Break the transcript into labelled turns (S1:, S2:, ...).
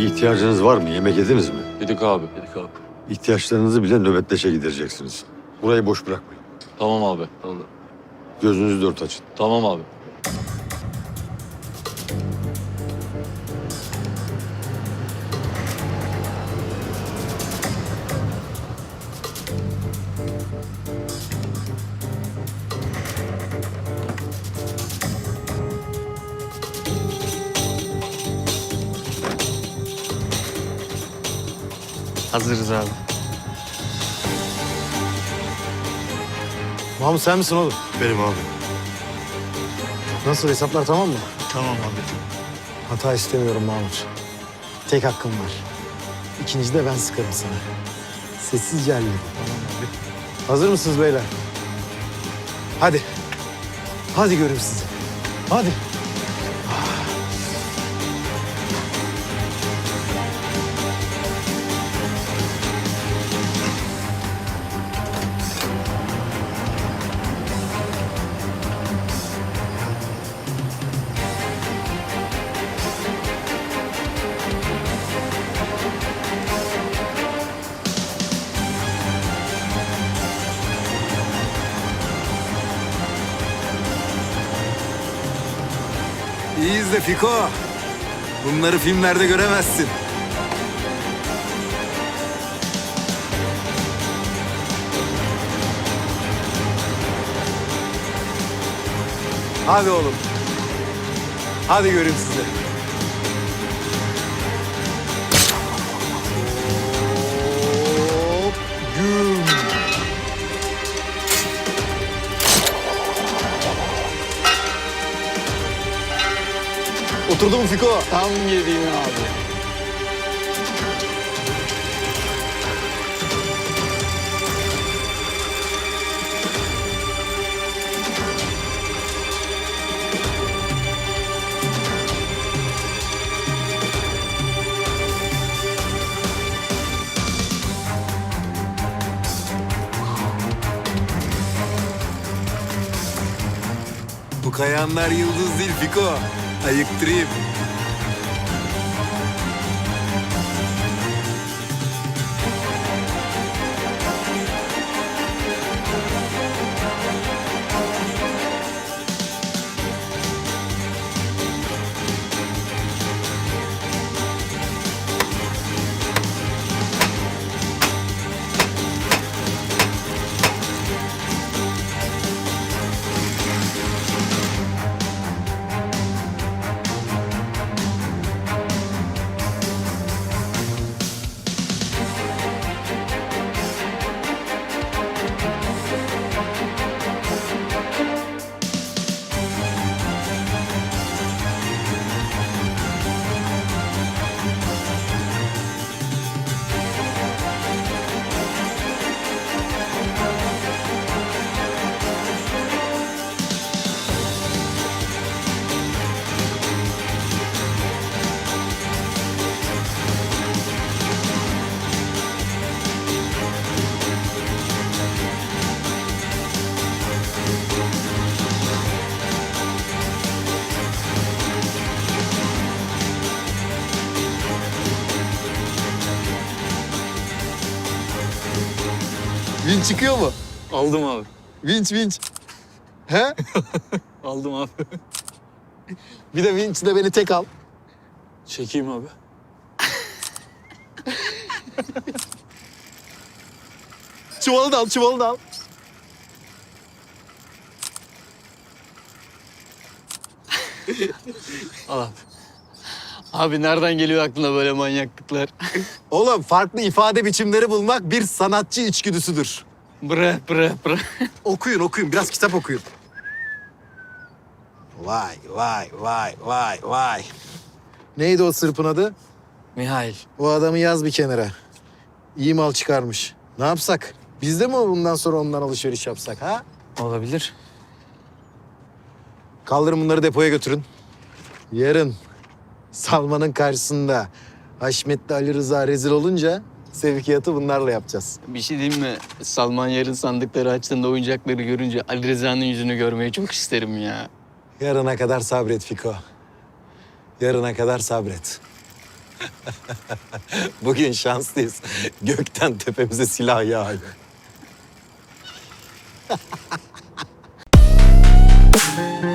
S1: Bir ihtiyacınız var mı? Yemek yediniz mi?
S2: Yedik abi. Yedik abi.
S1: İhtiyaçlarınızı bile nöbetleşe gidereceksiniz. Burayı boş bırakmayın.
S2: Tamam abi. Tamam,
S1: Gözünüzü dört açın.
S2: tamam abi.
S3: Hazırız abi.
S4: Mahmut sen misin oğlum?
S5: Benim abi.
S4: Nasıl hesaplar tamam mı?
S3: Tamam abi.
S4: Hata istemiyorum Mahmut. Tek hakkım var. İkinci de ben sıkarım sana. Sessizce halledin. Tamam abi. Hazır mısınız beyler? Hadi. Hadi göreyim sizi. Hadi.
S5: İyiyiz de Fiko. Bunları filmlerde göremezsin.
S4: Hadi oğlum. Hadi göreyim sizi. Oturdu mu Fiko?
S3: Tam yediğim abi.
S5: Bu kayanlar yıldız değil Fiko. Ayıktırayım.
S4: Vinç çıkıyor mu?
S3: Aldım abi.
S4: Vinç vinç. He?
S3: Aldım abi.
S4: Bir de vinç de beni tek al.
S3: Çekeyim abi.
S4: Çuvalı da al, çuvalı da al.
S3: Al abi. Abi nereden geliyor aklına böyle manyaklıklar?
S4: Oğlum farklı ifade biçimleri bulmak bir sanatçı içgüdüsüdür.
S3: Bre bre bre.
S4: Okuyun okuyun biraz kitap okuyun. Vay vay vay vay vay. Neydi o sırpın adı?
S3: Mihail.
S4: O adamı yaz bir kenara. İyi mal çıkarmış. Ne yapsak? Biz de mi bundan sonra ondan alışveriş yapsak ha?
S3: Olabilir.
S4: Kaldırın bunları depoya götürün. Yarın Salman'ın karşısında Haşmetli Ali Rıza rezil olunca sevkiyatı bunlarla yapacağız.
S3: Bir şey diyeyim mi? Salman yarın sandıkları açtığında oyuncakları görünce Ali Rıza'nın yüzünü görmeyi çok isterim ya.
S4: Yarına kadar sabret Fiko. Yarına kadar sabret. Bugün şanslıyız. Gökten tepemize silah yağıyor.